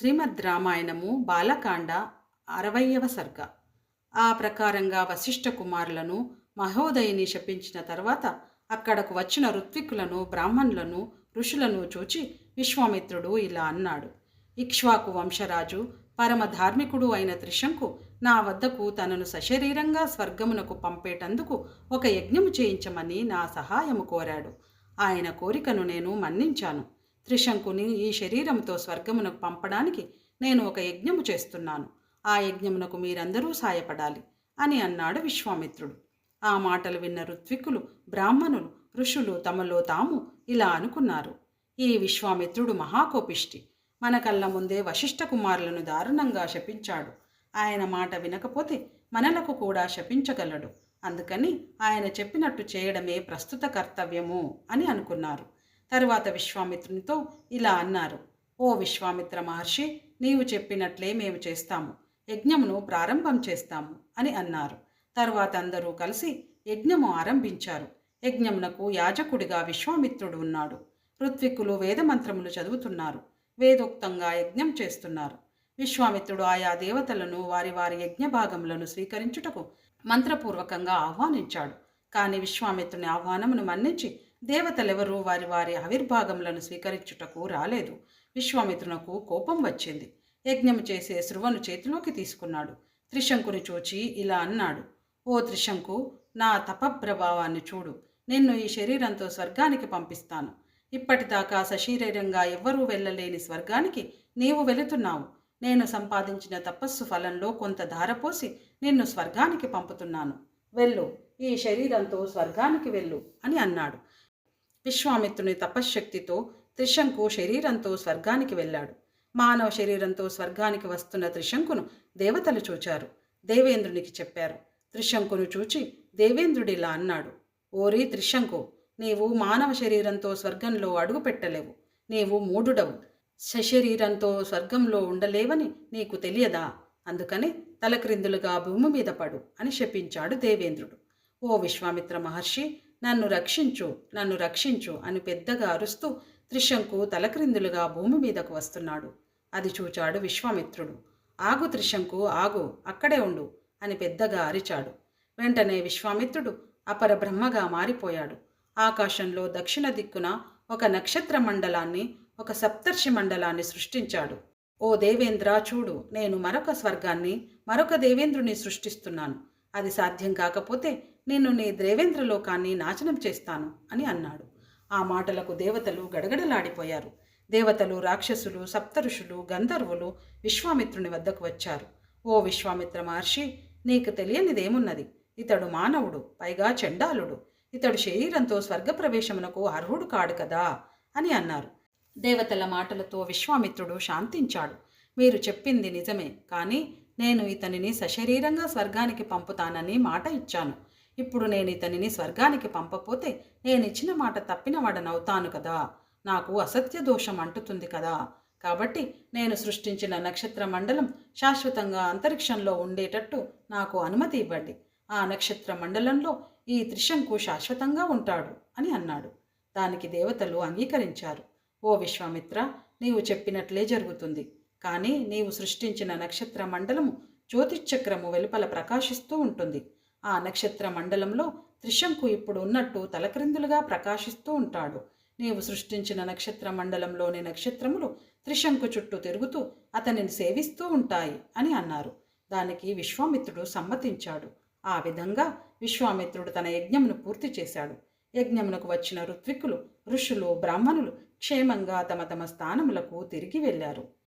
శ్రీమద్ రామాయణము బాలకాండ అరవయవ సర్గ. ఆ ప్రకారంగా వశిష్ఠ కుమారులను మహోదయిని శపించిన తర్వాత అక్కడకు వచ్చిన ఋత్విక్కులను బ్రాహ్మణులను ఋషులను చూచి విశ్వామిత్రుడు ఇలా అన్నాడు ఇక్ష్వాకు వంశరాజు పరమ ధార్మికుడు అయిన త్రిశంకు నా వద్దకు తనను సశరీరంగా స్వర్గమునకు పంపేటందుకు ఒక యజ్ఞము చేయించమని నా సహాయము కోరాడు. ఆయన కోరికను నేను మన్నించాను. త్రిశంకుని ఈ శరీరంతో స్వర్గమునకు పంపడానికి నేను ఒక యజ్ఞము చేస్తున్నాను. ఆ యజ్ఞమునకు మీరందరూ సాయపడాలి అని అన్నాడు విశ్వామిత్రుడు. ఆ మాటలు విన్న ఋత్విక్కులు బ్రాహ్మణులు ఋషులు తమలో తాము ఇలా అనుకున్నారు. ఈ విశ్వామిత్రుడు మహాకోపిష్టి. మన కళ్ళ ముందే వశిష్ఠ కుమారులను దారుణంగా శపించాడు. ఆయన మాట వినకపోతే మనలకు కూడా శపించగలడు. అందుకని ఆయన చెప్పినట్టు చేయడమే ప్రస్తుత కర్తవ్యము అని అనుకున్నారు. తరువాత విశ్వామిత్రునితో ఇలా అన్నారు ఓ విశ్వామిత్ర మహర్షి నీవు చెప్పినట్లే మేము చేస్తాము. యజ్ఞమును ప్రారంభం చేస్తాము అని అన్నారు. తరువాత అందరూ కలిసి యజ్ఞము ఆరంభించారు. యజ్ఞమునకు యాజకుడిగా విశ్వామిత్రుడు ఉన్నాడు. ఋత్విక్కులు వేదమంత్రములు చదువుతున్నారు. వేదోక్తంగా యజ్ఞం చేస్తున్నారు. విశ్వామిత్రుడు ఆయా దేవతలను వారి వారి యజ్ఞ భాగములను స్వీకరించుటకు మంత్రపూర్వకంగా ఆహ్వానించాడు. కానీ విశ్వామిత్రుని ఆహ్వానమును మన్నించి దేవతలెవరూ వారి వారి ఆవిర్భాగములను స్వీకరించుటకు రాలేదు. విశ్వామిత్రునకు కోపం వచ్చింది. యజ్ఞము చేసే శృవను చేతిలోకి తీసుకున్నాడు. త్రిశంకుని చూచి ఇలా అన్నాడు ఓ త్రిశంకు నా తపప్రభావాన్ని చూడు. నిన్ను ఈ శరీరంతో స్వర్గానికి పంపిస్తాను. ఇప్పటిదాకా సశరీరంగా ఎవ్వరూ వెళ్ళలేని స్వర్గానికి నీవు వెళుతున్నావు. నేను సంపాదించిన తపస్సు ఫలంలో కొంత ధారపోసి నిన్ను స్వర్గానికి పంపుతున్నాను. వెళ్ళు ఈ శరీరంతో స్వర్గానికి వెళ్ళు అని అన్నాడు. విశ్వామిత్రుని తపశ్శక్తితో త్రిశంకు శరీరంతో స్వర్గానికి వెళ్ళాడు. మానవ శరీరంతో స్వర్గానికి వస్తున్న త్రిశంకును దేవతలు చూచారు. దేవేంద్రునికి చెప్పారు. త్రిశంకును చూచి దేవేంద్రుడిలా అన్నాడు. ఓరి త్రిశంకు నీవు మానవ శరీరంతో స్వర్గంలో అడుగు పెట్టలేవు. నీవు మూఢుడవు. సశరీరంతో స్వర్గంలో ఉండలేవని నీకు తెలియదా? అందుకని తలక్రిందులుగా భూమి మీద పడు అని శపించాడు దేవేంద్రుడు. ఓ విశ్వామిత్ర మహర్షి నన్ను రక్షించు నన్ను రక్షించు అని పెద్దగా అరుస్తూ త్రిశంకు తలక్రిందులుగా భూమి మీదకు వస్తున్నాడు. అది చూచాడు విశ్వామిత్రుడు. ఆగు త్రిశంకు ఆగు అక్కడే ఉండు అని పెద్దగా అరిచాడు. వెంటనే విశ్వామిత్రుడు అపర బ్రహ్మగా మారిపోయాడు. ఆకాశంలో దక్షిణ దిక్కున ఒక నక్షత్ర మండలాన్ని ఒక సప్తర్షి మండలాన్ని సృష్టించాడు. ఓ దేవేంద్ర చూడు నేను మరొక స్వర్గాన్ని మరొక దేవేంద్రుని సృష్టిస్తున్నాను. అది సాధ్యం కాకపోతే నేను నీ దేవేంద్రలోకాన్ని నాశనం చేస్తాను అని అన్నాడు. ఆ మాటలకు దేవతలు గడగడలాడిపోయారు. దేవతలు రాక్షసులు సప్తఋషులు గంధర్వులు విశ్వామిత్రుని వద్దకు వచ్చారు. ఓ విశ్వామిత్ర మహర్షి నీకు తెలియనిదేమున్నది? ఇతడు మానవుడు పైగా చండాలుడు. ఇతడు శరీరంతో స్వర్గప్రవేశమునకు అర్హుడు కాడు కదా అని అన్నారు. దేవతల మాటలతో విశ్వామిత్రుడు శాంతించాడు. మీరు చెప్పింది నిజమే కానీ నేను ఇతనిని సశరీరంగా స్వర్గానికి పంపుతానని మాట ఇచ్చాను. ఇప్పుడు నేను ఇతనిని స్వర్గానికి పంపపోతే నేను ఇచ్చిన మాట తప్పిన వాడనవుతాను కదా. నాకు అసత్య దోషం అంటుతుంది కదా. కాబట్టి నేను సృష్టించిన నక్షత్ర మండలం శాశ్వతంగా అంతరిక్షంలో ఉండేటట్టు నాకు అనుమతి ఇవ్వండి. ఆ నక్షత్ర మండలంలో ఈ త్రిశంకు శాశ్వతంగా ఉంటాడు అని అన్నాడు. దానికి దేవతలు అంగీకరించారు. ఓ విశ్వామిత్ర నీవు చెప్పినట్లే జరుగుతుంది. కానీ నీవు సృష్టించిన నక్షత్ర మండలము జ్యోతిచక్రము వెలుపల ప్రకాశిస్తూ ఉంటుంది. ఆ నక్షత్ర మండలంలో త్రిశంకు ఇప్పుడు ఉన్నట్టు తలక్రిందులుగా ప్రకాశిస్తూ ఉంటాడు. నీవు సృష్టించిన నక్షత్ర మండలంలోని నక్షత్రములు త్రిశంకు చుట్టూ తిరుగుతూ అతనిని సేవిస్తూ ఉంటాయి అని అన్నారు. దానికి విశ్వామిత్రుడు సమ్మతించాడు. ఆ విధంగా విశ్వామిత్రుడు తన యజ్ఞమును పూర్తి చేశాడు. యజ్ఞమునకు వచ్చిన ఋత్విక్కులు ఋషులు బ్రాహ్మణులు క్షేమంగా తమ తమ స్థానములకు తిరిగి వెళ్ళారు.